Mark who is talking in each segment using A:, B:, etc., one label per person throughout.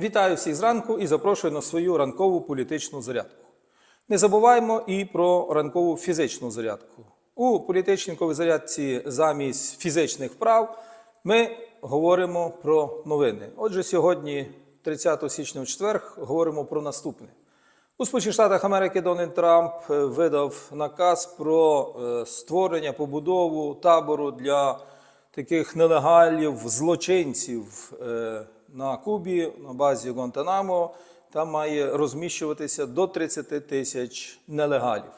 A: Вітаю всіх зранку і запрошую на свою ранкову політичну зарядку. Не забуваємо і про ранкову фізичну зарядку. У політичній зарядці замість фізичних вправ ми говоримо про новини. Отже, сьогодні, 30 січня в четвер, говоримо про наступне. У Сполучених Штатах Америки Дональд Трамп е, видав наказ про е, створення, побудову табору для таких нелегалів, злочинців е, на Кубі на базі Гуантанамо. Там має розміщуватися до 30 тисяч нелегалів.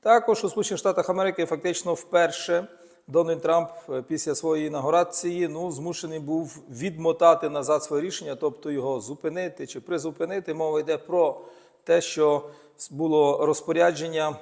A: Також у Сполучених Штатах Америки фактично вперше Дональд Трамп е, після своєї інаугурації ну, змушений був відмотати назад своє рішення, тобто його зупинити чи призупинити. Мова йде про те, що було розпорядження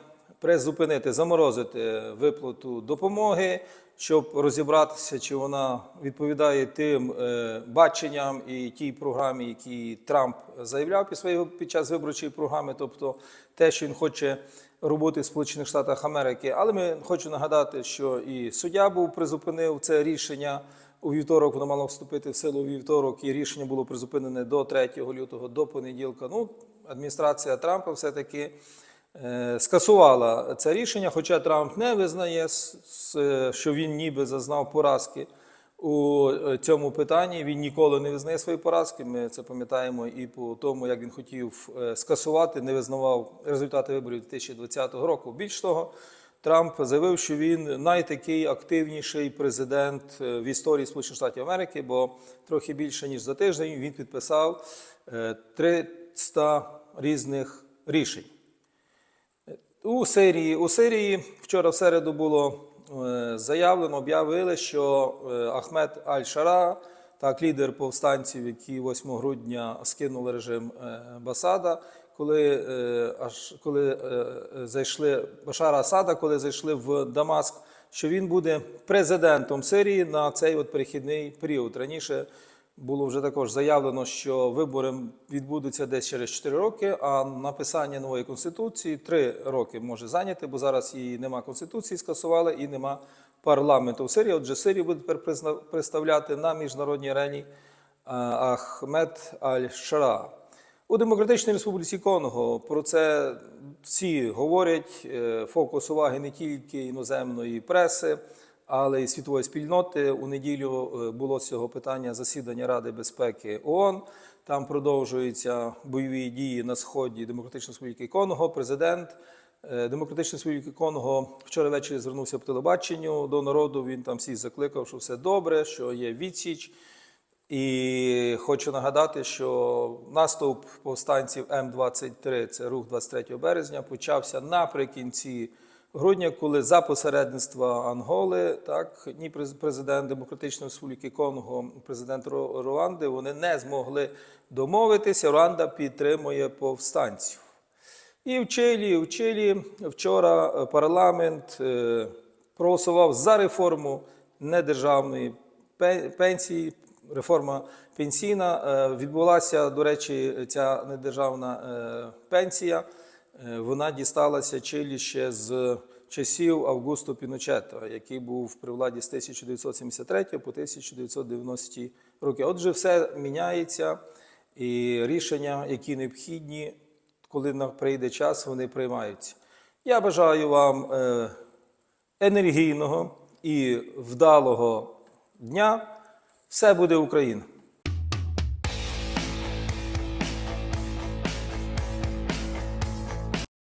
A: призупинити, заморозити виплату допомоги, щоб розібратися, чи вона відповідає тим е, баченням і тій програмі, які Трамп заявляв під своєї під час виборчої програми, тобто те, що він хоче робити в Сполучених Штатах Америки. Але ми хочу нагадати, що і суддя був призупинив це рішення. У вівторок воно мало вступити в силу у вівторок, і рішення було призупинене до 3 лютого, до понеділка. Ну, адміністрація Трампа все-таки е, скасувала це рішення, хоча Трамп не визнає, що він ніби зазнав поразки у е, цьому питанні. Він ніколи не визнає свої поразки. Ми це пам'ятаємо і по тому, як він хотів е, скасувати, не визнавав результати виборів 2020 року. Більш того, Трамп заявив, що він найтакий активніший президент е, в історії Сполучених Штатів Америки, бо трохи більше ніж за тиждень він підписав е, 300 різних рішень. У Сирії, у Сирії вчора в середу було е, заявлено, об'явили, що е, Ахмед Аль-Шара, так, лідер повстанців, які 8 грудня скинули режим е, Басада, коли, аж, коли зайшли Башара Асада, коли зайшли в Дамаск, що він буде президентом Сирії на цей от перехідний період. Раніше було вже також заявлено, що вибори відбудуться десь через 4 роки, а написання нової конституції 3 роки може зайняти, бо зараз і нема конституції, скасували, і нема парламенту в Сирії. Отже, Сирію буде тепер представляти на міжнародній арені Ахмед Аль-Шара. У Демократичній Республіці Конго про це всі говорять. Е, Фокус уваги не тільки іноземної преси, але й світової спільноти. У неділю е, було з цього питання засідання Ради безпеки ООН. Там продовжуються бойові дії на сході Демократичної Республіки Конго. Президент е, Демократичної Республіки Конго вчора ввечері звернувся по телебаченню до народу. Він там всіх закликав, що все добре, що є відсіч. І хочу нагадати, що наступ повстанців М-23, це рух 23 березня, почався наприкінці грудня, коли за посередництва Анголи, так, ні през- президент Демократичної Республіки Конго, президент Руанди, вони не змогли домовитися. Руанда підтримує повстанців. І в Чилі, в Чилі вчора е, парламент е, проголосував за реформу недержавної пенсії. Реформа пенсійна Е, відбулася, до речі, ця недержавна пенсія. Е, Вона дісталася Чилі ще з часів Августо Піночета, який був при владі з 1973 по 1990 роки. Отже, все міняється, і рішення, які необхідні, коли прийде час, вони приймаються. Я бажаю вам е, енергійного і вдалого дня. Все буде Україна!